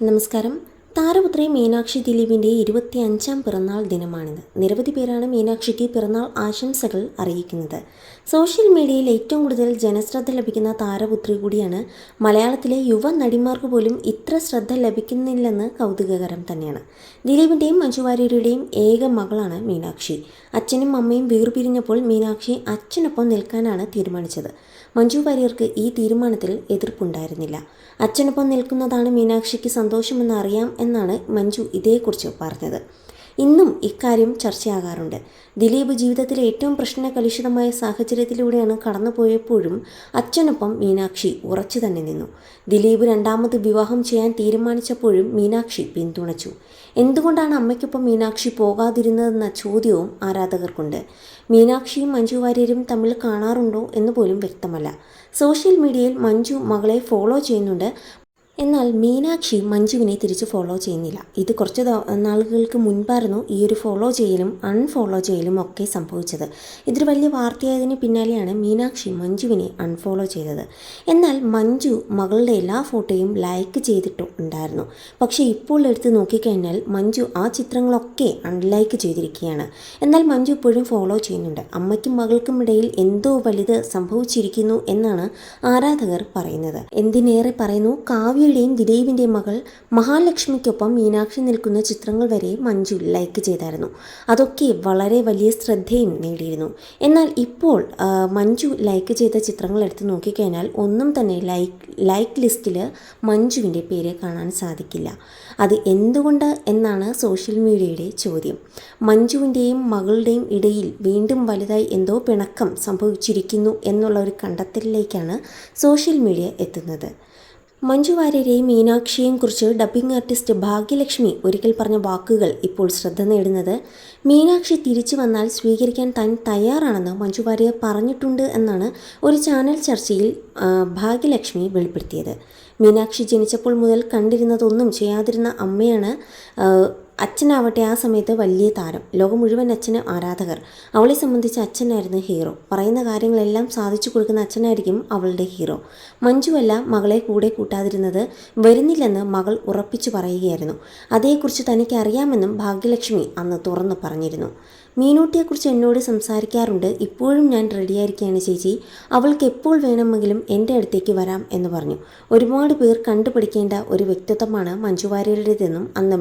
നമസ്കാരം. താരപുത്രി മീനാക്ഷി ദിലീപിന്റെ ഇരുപത്തി അഞ്ചാം പിറന്നാൾ ദിനമാണിത്. നിരവധി പേരാണ് മീനാക്ഷിക്ക് പിറന്നാൾ ആശംസകൾ അറിയിക്കുന്നത്. സോഷ്യൽ മീഡിയയിൽ ഏറ്റവും കൂടുതൽ ജനശ്രദ്ധ ലഭിക്കുന്ന താരപുത്രി കൂടിയാണ് മലയാളത്തിലെ യുവ നടിമാർക്ക് പോലും ഇത്ര ശ്രദ്ധ ലഭിക്കുന്നില്ലെന്ന് കൗതുകകരം തന്നെയാണ്. ദിലീപിന്റെയും മഞ്ജുവാര്യരുടെയും ഏക മകളാണ് മീനാക്ഷി. അച്ഛനും അമ്മയും വീർപിരിഞ്ഞപ്പോൾ മീനാക്ഷി അച്ഛനൊപ്പം നിൽക്കാനാണ് തീരുമാനിച്ചത്. മഞ്ജു വാര്യർക്ക് ഈ തീരുമാനത്തിൽ എതിർപ്പുണ്ടായിരുന്നില്ല. അച്ഛനൊപ്പം നിൽക്കുന്നതാണ് മീനാക്ഷിക്ക് സന്തോഷമെന്ന് അറിയാം എന്നാണ് മഞ്ജു ഇതേക്കുറിച്ച് പറഞ്ഞത്. ഇന്നും ഇക്കാര്യം ചർച്ചയാകാറുണ്ട്. ദിലീപ് ജീവിതത്തിലെ ഏറ്റവും പ്രശ്നകലുഷിതമായ സാഹചര്യത്തിലൂടെയാണ് കടന്നുപോയപ്പോഴും അച്ഛനൊപ്പം മീനാക്ഷി ഉറച്ചു തന്നെ നിന്നു. ദിലീപ് രണ്ടാമത് വിവാഹം ചെയ്യാൻ തീരുമാനിച്ചപ്പോഴും മീനാക്ഷി പിന്തുണച്ചു. എന്തുകൊണ്ടാണ് അമ്മയ്ക്കൊപ്പം മീനാക്ഷി പോകാതിരുന്നതെന്ന ചോദ്യവും ആരാധകർക്കുണ്ട്. മീനാക്ഷിയും മഞ്ജു വാര്യരും തമ്മിൽ കാണാറുണ്ടോ എന്ന് പോലും വ്യക്തമല്ല. സോഷ്യൽ മീഡിയയിൽ മഞ്ജു മകളെ ഫോളോ ചെയ്യുന്നുണ്ട്. എന്നാൽ മീനാക്ഷി മഞ്ജുവിനെ തിരിച്ച് ഫോളോ ചെയ്യുന്നില്ല. ഇത് കുറച്ച് നാളുകൾക്ക് മുൻപായിരുന്നു ഈ ഒരു ഫോളോ ചെയ്യലും അൺഫോളോ ചെയ്യലും ഒക്കെ സംഭവിച്ചത്. ഇതൊരു വലിയ വാർത്തയായതിന് പിന്നാലെയാണ് മീനാക്ഷി മഞ്ജുവിനെ അൺഫോളോ ചെയ്തത്. എന്നാൽ മഞ്ജു മകളുടെ എല്ലാ ഫോട്ടോയും ലൈക്ക് ചെയ്തിട്ടും ഉണ്ടായിരുന്നു. പക്ഷേ ഇപ്പോൾ എടുത്ത് നോക്കിക്കഴിഞ്ഞാൽ മഞ്ജു ആ ചിത്രങ്ങളൊക്കെ അൺലൈക്ക് ചെയ്തിരിക്കുകയാണ്. എന്നാൽ മഞ്ജു ഇപ്പോഴും ഫോളോ ചെയ്യുന്നുണ്ട്. അമ്മയ്ക്കും മകൾക്കും ഇടയിൽ എന്തോ വലുത് സംഭവിച്ചിരിക്കുന്നു എന്നാണ് ആരാധകർ പറയുന്നത്. എന്തിനേറെ പറയുന്നു? കാവ്യയുടെയും ദിലീപിന്റെയും മകൾ മഹാലക്ഷ്മിക്കൊപ്പം മീനാക്ഷി നിൽക്കുന്ന ചിത്രങ്ങൾ വരെ മഞ്ജു ലൈക്ക് ചെയ്തായിരുന്നു. അതൊക്കെ വളരെ വലിയ ശ്രദ്ധയും നേടിയിരുന്നു. എന്നാൽ ഇപ്പോൾ മഞ്ജു ലൈക്ക് ചെയ്ത ചിത്രങ്ങൾ എടുത്ത് നോക്കിക്കഴിഞ്ഞാൽ ഒന്നും തന്നെ ലൈക്ക് ലൈക്ക് ലിസ്റ്റിൽ മഞ്ജുവിന്റെ പേര് കാണാൻ സാധിക്കില്ല. അത് എന്തുകൊണ്ട് എന്നാണ് സോഷ്യൽ മീഡിയയുടെ ചോദ്യം. മഞ്ജുവിന്റെയും മകളുടെയും ഇടയിൽ വീണ്ടും വലുതായി എന്തോ പിണക്കം സംഭവിച്ചിരിക്കുന്നു എന്നുള്ള ഒരു കണ്ടെത്തലിലേക്കാണ് സോഷ്യൽ മീഡിയ എത്തുന്നത്. മഞ്ജു വാര്യരെയും മീനാക്ഷിയെയും കുറിച്ച് ഡബ്ബിംഗ് ആർട്ടിസ്റ്റ് ഭാഗ്യലക്ഷ്മി ഒരിക്കൽ പറഞ്ഞ വാക്കുകൾ ഇപ്പോൾ ശ്രദ്ധ നേടുന്നത് മീനാക്ഷി തിരിച്ചു വന്നാൽ സ്വീകരിക്കാൻ താൻ തയ്യാറാണെന്ന് മഞ്ജു വാര്യർ പറഞ്ഞിട്ടുണ്ട് എന്നാണ് ഒരു ചാനൽ ചർച്ചയിൽ ഭാഗ്യലക്ഷ്മി വെളിപ്പെടുത്തിയത്. മീനാക്ഷി ജനിച്ചപ്പോൾ മുതൽ കണ്ടിരുന്നതൊന്നും ചെയ്യാതിരുന്ന അമ്മയാണ് അച്ഛനാവട്ടെ ആ സമയത്ത് വലിയ താരം. ലോകം മുഴുവൻ അച്ഛന് ആരാധകർ. അവളെ സംബന്ധിച്ച് അച്ഛനായിരുന്നു ഹീറോ. പറയുന്ന കാര്യങ്ങളെല്ലാം സാധിച്ചു കൊടുക്കുന്ന അച്ഛനായിരിക്കും അവളുടെ ഹീറോ. മഞ്ജുവല്ല മകളെ കൂടെ കൂട്ടാതിരുന്നത്. വരുന്നില്ലെന്ന് മകൾ ഉറപ്പിച്ചു പറയുകയായിരുന്നു. അതേക്കുറിച്ച് തനിക്ക് അറിയാമെന്നും ഭാഗ്യലക്ഷ്മി അന്ന് തുറന്നു പറഞ്ഞിരുന്നു. മീനൂട്ടിയെക്കുറിച്ച് എന്നോട് സംസാരിക്കാറുണ്ട്. ഇപ്പോഴും ഞാൻ റെഡിയായിരിക്കുകയാണ് ചേച്ചി. അവൾക്ക് എപ്പോൾ വേണമെങ്കിലും എന്റെ അടുത്തേക്ക് വരാം എന്ന് പറഞ്ഞു. ഒരുപാട് പേർ കണ്ടുപിടിക്കേണ്ട ഒരു വ്യക്തിത്വമാണ് മഞ്ജു വാര്യരുടേതെന്നും അന്ന്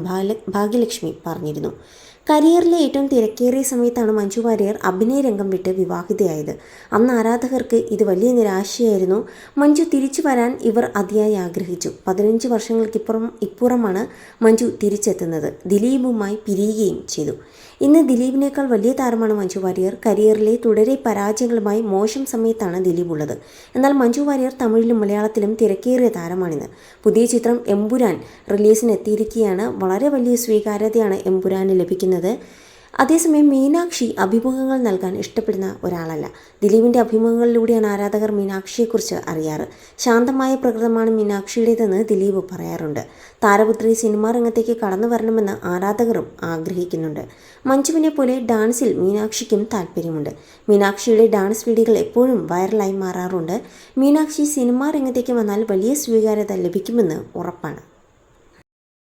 ഭാഗ്യലക്ഷ്മി പറഞ്ഞിരുന്നു. കരിയറിലെ ഏറ്റവും തിരക്കേറിയ സമയത്താണ് മഞ്ജു വാര്യർ അഭിനയ രംഗം വിട്ട് വിവാഹിതയായത്. അന്ന് ആരാധകർക്ക് ഇത് വലിയ നിരാശയായിരുന്നു. മഞ്ജു തിരിച്ചു വരാൻ ഇവർ അതിയായി ആഗ്രഹിച്ചു. പതിനഞ്ച് വർഷങ്ങൾക്കിപ്പുറം ഇപ്പുറമാണ് മഞ്ജു തിരിച്ചെത്തുന്നത്. ദിലീപുമായി പിരിയുകയും ചെയ്തു. ഇന്ന് ദിലീപിനേക്കാൾ വലിയ താരമാണ് മഞ്ജു വാര്യർ. കരിയറിലെ തുടരെ പരാജയങ്ങളുമായി മോശം സമയത്താണ് ദിലീപ് ഉള്ളത് എന്നാൽ മഞ്ജു വാര്യർ തമിഴിലും മലയാളത്തിലും തിരക്കേറിയ താരമാണിന്ന്. പുതിയ ചിത്രം എമ്പുരാൻ റിലീസിനെത്തിയിരിക്കുകയാണ്. വളരെ വലിയ സ്വീകാര്യതയാണ് എമ്പുരാന് ലഭിക്കുന്നത്. അതേസമയം മീനാക്ഷി അഭിമുഖങ്ങൾ നൽകാൻ ഇഷ്ടപ്പെടുന്ന ഒരാളല്ല. ദിലീപിന്റെ അഭിമുഖങ്ങളിലൂടെയാണ് ആരാധകർ മീനാക്ഷിയെക്കുറിച്ച് അറിയാറ്. ശാന്തമായ പ്രകൃതമാണ് മീനാക്ഷിയുടേതെന്ന് ദിലീപ് പറയാറുണ്ട്. താരപുത്രി സിനിമാ രംഗത്തേക്ക് കടന്നു വരണമെന്ന് ആരാധകരും ആഗ്രഹിക്കുന്നുണ്ട്. മഞ്ജുവിനെ പോലെ ഡാൻസിൽ മീനാക്ഷിക്കും താല്പര്യമുണ്ട്. മീനാക്ഷിയുടെ ഡാൻസ് വീഡിയോകൾ എപ്പോഴും വൈറലായി മാറാറുണ്ട്. മീനാക്ഷി സിനിമാ രംഗത്തേക്ക് വന്നാൽ വലിയ സ്വീകാര്യത ലഭിക്കുമെന്ന് ഉറപ്പാണ്.